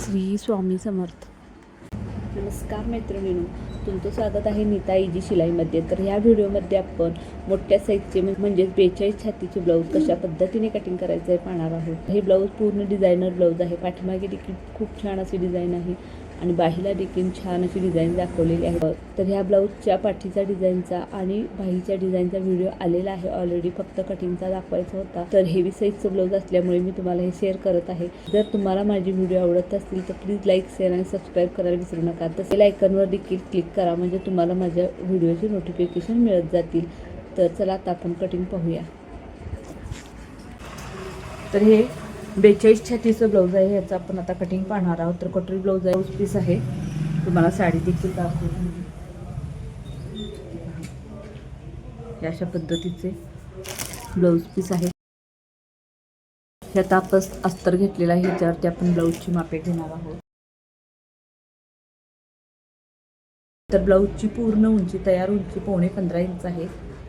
श्री स्वामी समर्थ. नमस्कार मैत्रिणीनो तुमचं स्वागत आहे नीता इजी शिलाईमध्ये. तर ह्या व्हिडिओमध्ये आपण मोठ्या साईजचे म्हणजेच म्हणजे बेचाळीस छातीचे ब्लाऊज कशा पद्धतीने कटिंग करायचं आहे पाहणार आहोत. हे ब्लाऊज पूर्ण डिझायनर ब्लाऊज आहे. पाठीमागे देखील खूप छान अशी डिझाईन आहे. आणि बाहीला देखील छान अशी डिझाईन दाखवलेली आहे. तर ह्या ब्लाऊजच्या पाठीचा डिझाईनचा आणि बाहीच्या डिझाईनचा व्हिडिओ आलेला आहे. ऑलरेडी फक्त कटिंगचा दाखवायचा होता. तर हेवी साईजचं ब्लाऊज असल्यामुळे मी तुम्हाला हे शेअर करत आहे. जर तुम्हाला माझी व्हिडिओ आवडत असतील तर प्लीज लाईक शेअर आणि सबस्क्राईब करायला विसरू नका. तसे लायकनवर देखील क्लिक करा. म्हणजे तुम्हाला माझ्या व्हिडिओचे नोटिफिकेशन मिळत जातील. तर चला आता आपण कटिंग पाहूया. तर हे बेचाळीस छातीचं ब्लाऊज आहे याचं आपण आता कटिंग पाहणार आहोत. तर कटोरी ब्लाऊज आहे ब्लाऊज पीस आहे. तुम्हाला साडी देखील दाखवून अशा पद्धतीचे ब्लाऊज पीस आहे ह्यात आपण अस्तर घेतलेला आहे ह्याच्यावरती आपण ब्लाऊजची मापे घेणार आहोत. तर ब्लाऊजची पूर्ण उंची तयार उंची पावणे पंधरा इंच आहे.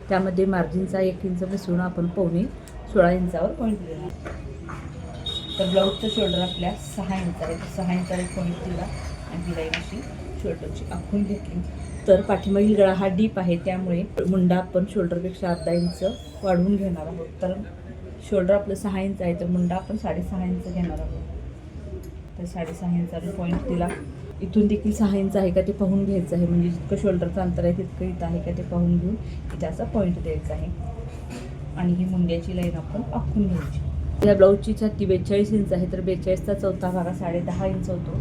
त्यामध्ये मार्जिनचा एक इंच मिसळून आपण पावणे सोळा इंचावर पॉईंट देणार तर ब्लाऊजचं शोल्डर आपल्या सहा इंच आहे. तर सहा इंचावर पॉईंट दिला आणि तिला एक अशी शोल्डरची आखून घेतली. तर पाठीमागील गळा हा डीप आहे त्यामुळे मुंडा आपण शोल्डरपेक्षा अर्धा इंच वाढवून घेणार आहोत. तर शोल्डर आपलं सहा इंच आहे तर मुंडा आपण साडेसहा इंच घेणार आहोत. तर साडेसहा इंचावर पॉईंट तिला इथून देखील सहा इंच आहे का ते पाहून घ्यायचं आहे. म्हणजे जितकं शोल्डरचं अंतर आहे तितकं इथं आहे का ते पाहून घेऊन इथे असा पॉईंट द्यायचा आहे. आणि ही मुंड्याची लाईन आपण आखून घ्यायची. या ब्लाऊजची छाती बेचाळीस इंच आहे तर बेचाळीसचा चौथा भाग साडेदहा साडे दहा इंच होतो.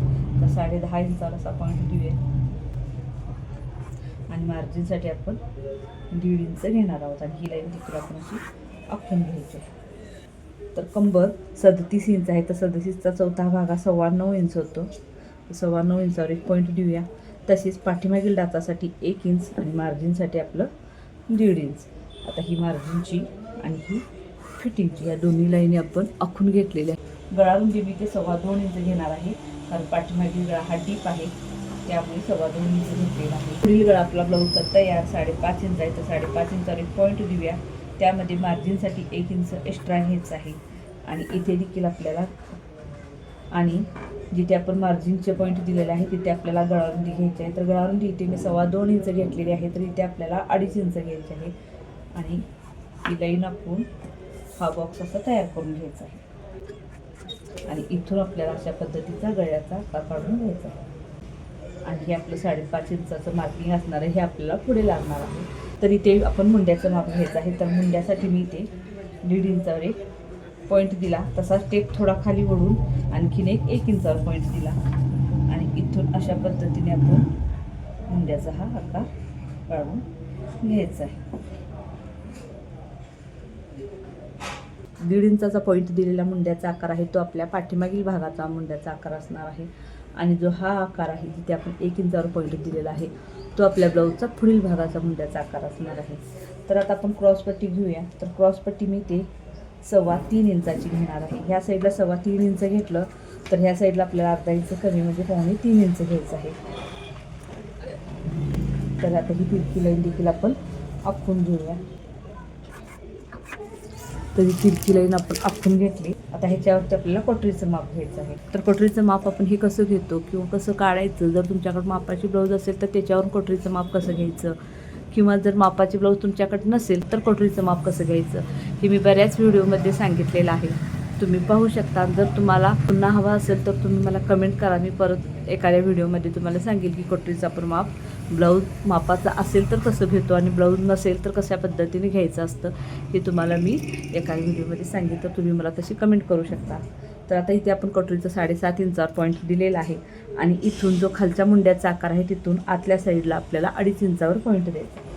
तर साडे दहा इंचावर असा पॉईंट देऊया आणि मार्जिनसाठी आपण दीड इंच घेणार आहोत आणि ही लाईन देखील आपण अशी आखून घ्यायची आहे. तर कंबर सदतीस इंच आहे तर सदतीसचा चौथा भाग हा सव्वा नऊ इंच होतो. सव्वा नऊ इंचावर एक पॉईंट देऊया तसेच पाठीमागील डाचासाठी एक इंच आणि मार्जिनसाठी आपलं दीड इंच. आता ही मार्जिनची आणि ही फिटिंगची या दोन्ही लाईनी आपण आखून घेतलेल्या आहे मी ते सव्वा दोन इंच घेणार आहे. कारण पाठीमागील गळा हा डीप आहे. त्यामुळे सव्वा दोन इंच घेतलेला आहे. पुढील गळा आपला ब्लाऊजचा तयार साडेपाच इंच आहे. तर साडेपाच इंचावर एक पॉईंट देऊया. त्यामध्ये मार्जिनसाठी एक इंच एक्स्ट्रा घ्यायचं आहे. आणि इथे देखील आपल्याला आणि जिथे आपण मार्जिनचे पॉईंट दिलेले आहे तिथे आपल्याला गळारुंदी घ्यायची आहे. तर गळारुंदी इथे मी सव्वा दोन इंच घेतलेली आहे. तर इथे आपल्याला अडीच इंच घ्यायची आहे. आणि ही लाईन आपण हा बॉक्स असा तयार करून घ्यायचा आहे. आणि इथून आपल्याला अशा पद्धतीचा गळ्याचा आकार काढून घ्यायचा आहे. आणि हे आपलं साडेपाच इंचाचं मार्किंग असणार आहे हे आपल्याला पुढे लागणार आहे. तर इथे आपण मुंड्याचं माप घ्यायचं आहे. तर मुंड्यासाठी मी इथे दीड इंचावर एक पॉईंट दिला. तसाच टेप थोडा खाली ओढून आणखीन एक एक इंचावर पॉईंट दिला. आणि इथून अशा पद्धतीने आपण मुंड्याचा हा आकार काढून घ्यायचा आहे. दीड इंचाचा पॉईंट दिलेला मुंड्याचा आकार आहे तो आपल्या पाठीमागील भागाचा मुंड्याचा आकार असणार आहे. आणि जो हा आकार आहे जिथे आपण एक इंचावर पॉईंट दिलेला आहे. तो आपल्या ब्लाऊजचा पुढील भागाचा मुंड्याचा आकार असणार आहे. तर आता आपण क्रॉसपट्टी घेऊया. तर क्रॉसपट्टी मी ते सव्वा तीन इंचाची घेणार आहे. ह्या साईडला सव्वा तीन इंच घेतलं तर ह्या साईडला आपल्याला अर्धा इंच कमी म्हणजे पाहुणे तीन इंच घ्यायचं आहे. तर आता ही तिरकी लाईन देखील आपण आखून घेऊया. तरी तिरकी लाईन आपण आखून घेतली. आता ह्याच्यावरती आपल्याला कटोरीचं माप घ्यायचं आहे. तर कटोरीचं माप आपण हे कसं घेतो किंवा कसं काढायचं? जर तुमच्याकडे मापाची ब्लाऊज असेल तर त्याच्यावरून कटोरीचं माप कसं घ्यायचं? किंवा जर मापाची ब्लाऊज तुमच्याकडे नसेल तर कटोरीचं माप कसं घ्यायचं? हे मी बऱ्याच व्हिडिओमध्ये सांगितलेलं आहे. तुम्ही पाहू शकता. जर तुम्हाला पुन्हा हवा असेल तर तुम्ही मला कमेंट करा. मी परत एखाद्या व्हिडिओमध्ये तुम्हाला सांगेल की कटोरीचं आपण माप ब्लाऊज मापाचा असेल तर कसं घेतो आणि ब्लाऊज नसेल तर कशा पद्धतीने घ्यायचं असतं हे तुम्हाला मी एका व्हिडिओमध्ये सांगितलं. तर तुम्ही मला तशी कमेंट करू शकता. तर आता इथे आपण कटोरीचं साडेसात इंचावर पॉईंट दिलेला आहे आणि इथून जो खालच्या मुंड्याचा आकार आहे तिथून आतल्या साईडला आपल्याला अडीच इंचावर पॉईंट द्यायचा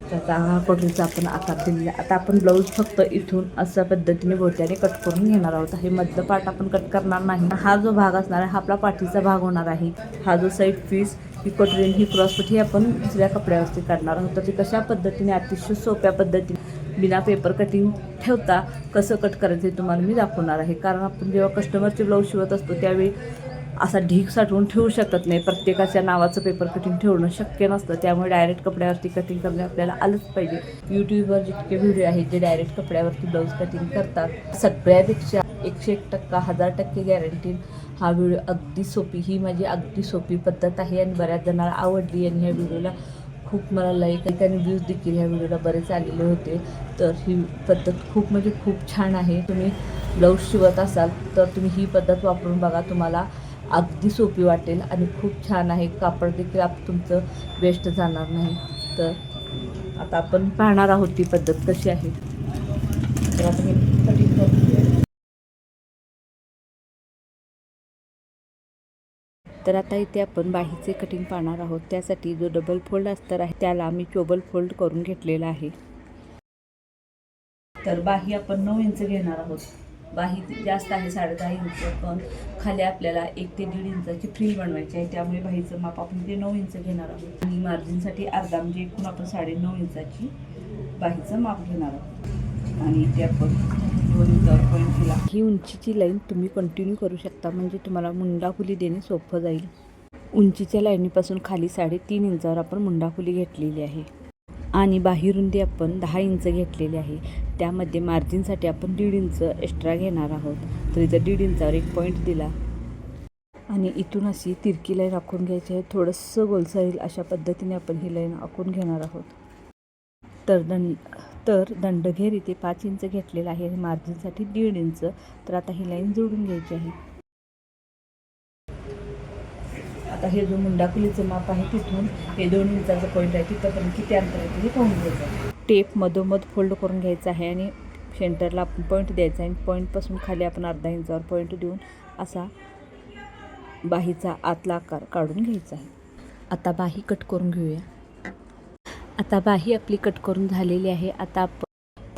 त्याचा हा कटोरीचा आपण आकार दिलेला आता आपण ब्लाऊज फक्त इथून अशा पद्धतीने बोट्याने कट करून घेणार आहोत. हे मधलं पार्ट आपण कट करणार नाही. हा जो भाग असणार आहे हा आपला पाठीचा भाग होणार आहे. हा जो साईड पीस ही कटरीन ही क्रॉसपट ही आपण दुसऱ्या कपड्यावरती काढणार आहोत. तर ती कशा पद्धतीने अतिशय सोप्या पद्धतीने बिना पेपर कटिंग ठेवता कसं कट करायचं हे तुम्हाला मी दाखवणार आहे. कारण आपण जेव्हा कस्टमरचे ब्लाऊज शिवत असतो त्यावेळी असा ढीक साठवून ठेवू शकत नाही. प्रत्येकाच्या नावाचं पेपर कटिंग ठेवणं शक्य नसतं. त्यामुळे डायरेक्ट कपड्यावरती कटिंग करणे आपल्याला आलंच पाहिजे. यूट्यूबवर जितके व्हिडिओ आहेत जे डायरेक्ट कपड्यावरती ब्लाऊज कटिंग करतात. सगळ्यापेक्षा एकशे एक टक्का हजार टक्के गॅरंटीन हा व्हिडिओ अगदी सोपी ही माझी अगदी सोपी पद्धत आहे आणि बऱ्याच जणांना आवडली आणि ह्या व्हिडिओला खूप मला लाईक आणि व्ह्यूज देखील ह्या व्हिडिओला बरेच आलेले होते. तर ही पद्धत खूप म्हणजे खूप छान आहे. तुम्ही ब्लाऊज शिवत असाल तर तुम्ही ही पद्धत वापरून बघा तुम्हाला अगदी सोपी वाटेल आणि खूप छान आहे. कापड देखील आप तुमचं वेस्ट जाणार नाही. तर आता आपण पाहणार आहोत ती पद्धत कशी आहे. तर आता तर आता इथे आपण बाहीचे कटिंग पाहणार आहोत. त्यासाठी जो डबल फोल्ड अस्तर आहे त्याला आम्ही चोबल फोल्ड करून घेतलेला आहे. तर बाही आपण नऊ इंच घेणार आहोत. बाही जास्त आहे साडेदहा इंच पण खाली आपल्याला एक ते दीड इंचाची फ्रील बनवायची आहे. त्यामुळे बाहीचं माप आपण ते नऊ इंच घेणार आहोत. आणि मार्जिनसाठी अर्धा म्हणजे एकूण आपण साडे नऊ इंचाची बाहीचं माप घेणार आहोत. आणि इथे आपण दोन इंचावर पॉईंट दिला ही उंचीची लाईन तुम्ही कंटिन्यू करू शकता. म्हणजे तुम्हाला मुंडाफुली देणे सोपं जाईल. उंचीच्या लाईनीपासून खाली साडेतीन इंचावर आपण मुंडाफुली घेतलेली आहे. आणि बाहिरुंदी आपण दहा इंच घेतलेली आहे. त्यामध्ये मार्जिनसाठी आपण दीड इंच एक्स्ट्रा घेणार आहोत. तर इथं दीड इंचावर एक पॉईंट दिला. आणि इथून अशी तिरकी लाईन आखून घ्यायची आहे. थोडंसं गोलसा येईल अशा पद्धतीने आपण ही लाईन आखून घेणार आहोत. तर दंड तर दंडघेर इथे पाच इंच घेतलेला आहे. आणि मार्जिनसाठी दीड इंच. तर आता ही लाईन जोडून घ्यायची आहे. आता हे जो मुंडाकुलीचं माप आहे तिथून हे दोन इंचाचं पॉईंट आहे. तिथंपर्यंत किती अंतर आहे ते हे पाहून घ्यायचं आहे. टेप मधोमध फोल्ड करून घ्यायचा आहे आणि सेंटरला आपण पॉईंट द्यायचा आहे. आणि पॉईंटपासून खाली आपण अर्धा इंचावर पॉईंट देऊन असा बाहीचा आतला आकार काढून घ्यायचा आहे. आता बाही कट करून घेऊया. आता बाही आपली कट करून झालेली आहे. आता आपण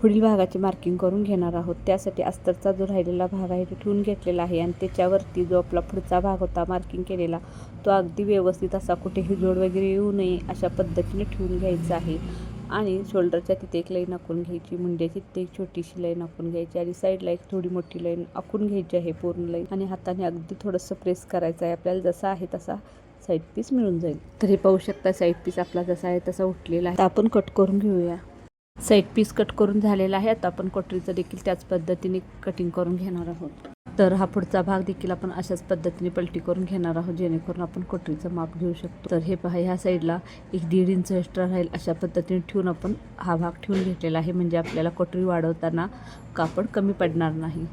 पुढील भागाची मार्किंग करून घेणार आहोत. त्यासाठी अस्तरचा जो राहिलेला भाग आहे तो ठेवून घेतलेला आहे. आणि त्याच्यावरती जो आपला पुढचा भाग होता मार्किंग केलेला तो अगदी व्यवस्थित असा कुठेही जोड वगैरे येऊ नये अशा पद्धतीने ठेवून घ्यायचा आहे. आणि शोल्डरच्या तिथे एक लाईन आखून घ्यायची मुंड्याची तिथे एक छोटीशी लाईन आखून घ्यायची आणि साईडला एक थोडी मोठी लाईन आखून घ्यायची आहे पूर्ण लाईन आणि हाताने अगदी थोडंसं प्रेस करायचं आहे. आपल्याला जसा आहे तसा साईड पीस मिळून जाईल. तर हे पाहू शकता साईड पीस आपला जसा आहे तसा उठलेला आहे. आपण कट करून घेऊया. साईड पीस कट करून झालेला आहे. आता आपण कटरीचं देखील त्याच पद्धतीने कटिंग करून घेणार आहोत. तर हा पुढचा भाग देखील आपण अशाच पद्धतीने पलटी करून घेणार आहोत जेणेकरून आपण कटरीचं माप घेऊ शकतो. तर हे पहा ह्या साईडला एक दीड इंच एक्स्ट्रा राहील. अशा पद्धतीने ठेवून आपण हा भाग ठेवून घेतलेला आहे. म्हणजे आपल्याला कटोरी वाढवताना कापड कमी पडणार नाही.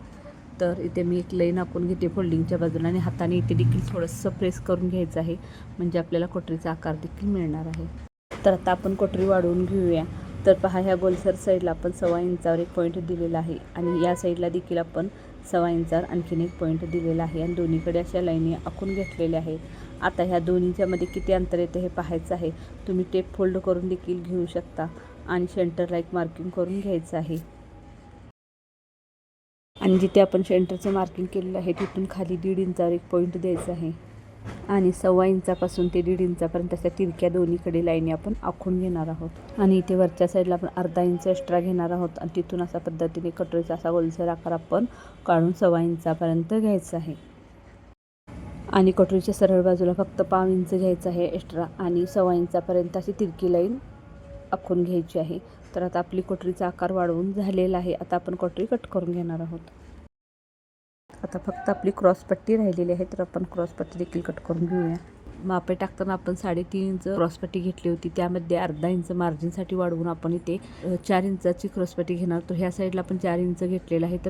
तर इथे मी एक लाईन आखून घेते फोल्डिंगच्या बाजूला आणि हाताने इथे देखील थोडंसं प्रेस करून घ्यायचं आहे. म्हणजे आपल्याला कोटरीचा आकार देखील मिळणार आहे. तर आता आपण कोटरी वाढवून घेऊया. तर पहा ह्या गोलसर साईडला आपण सव्वा इंचावर एक पॉईंट दिलेला आहे. आणि या साईडला देखील आपण सव्वा इंचावर आणखीन एक पॉईंट दिलेला आहे. आणि दोन्हीकडे अशा लाईनी आखून घेतलेल्या आहेत. आता ह्या दोन्हीच्यामध्ये किती अंतर येते हे पाहायचं आहे. तुम्ही टेप फोल्ड करून देखील घेऊ शकता. आणि सेंटरला एक मार्किंग करून घ्यायचं आहे. आणि जिथे आपण सेंटरचं मार्किंग केलेलं आहे तिथून खाली दीड इंचावर एक पॉईंट द्यायचा आहे. आणि सव्वा इंचापासून ते दीड इंचापर्यंत अशा तिरक्या दोन्हीकडे लाईनी आपण आखून घेणार आहोत. आणि इथे वरच्या साईडला आपण अर्धा इंच एक्स्ट्रा घेणार आहोत. आणि तिथून अशा पद्धतीने कटोरीचा असा गोलसर आकार आपण काढून सव्वा इंचापर्यंत घ्यायचा आहे. आणि कटोरीच्या सरळ बाजूला फक्त पाव इंच घ्यायचं आहे एक्स्ट्रा आणि सव्वा इंचापर्यंत अशी तिरकी लाईन आखून घ्यायची आहे. तर आता आपली कटोरीचा आकार वाढवून झालेला आहे. आता आपण कटोरी कट करून घेणार आहोत. आता फक्त आपली क्रॉसपट्टी राहिलेली आहे तर आपण क्रॉसपट्टी देखील कट करून घेऊया. मापे टाकताना आपण साडेतीन इंच क्रॉसपट्टी घेतली होती. त्यामध्ये अर्धा इंच मार्जिनसाठी वाढवून आपण इथे चार इंचाची क्रॉसपट्टी घेणार. तर ह्या साईडला आपण चार इंच घेतलेलं आहे. तर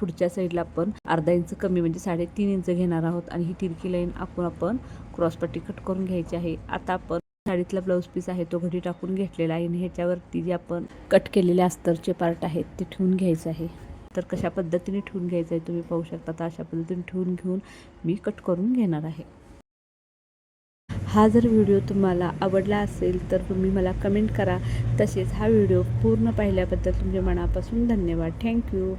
पुढच्या साईडला आपण अर्धा इंच कमी म्हणजे साडेतीन इंच घेणार आहोत. आणि ही तिरकी लाईन आपण आपण क्रॉसपट्टी कट करून घ्यायची आहे. आता आपण साडीतला ब्लाऊज पीस आहे तो घडी टाकून घेतलेला आहे. आणि ह्याच्यावरती जे आपण कट केलेले अस्तरचे पार्ट आहेत ते ठेवून घ्यायचं आहे. तर कशा पद्धतीने ठेवून घ्यायचं आहे तुम्ही पाहू शकता. तर अशा पद्धतीने ठेवून घेऊन मी कट करून घेणार आहे. हा जर व्हिडिओ तुम्हाला आवडला असेल तर तुम्ही मला कमेंट करा. तसेच हा व्हिडिओ पूर्ण पाहिल्याबद्दल तुमच्या मनापासून धन्यवाद. थँक्यू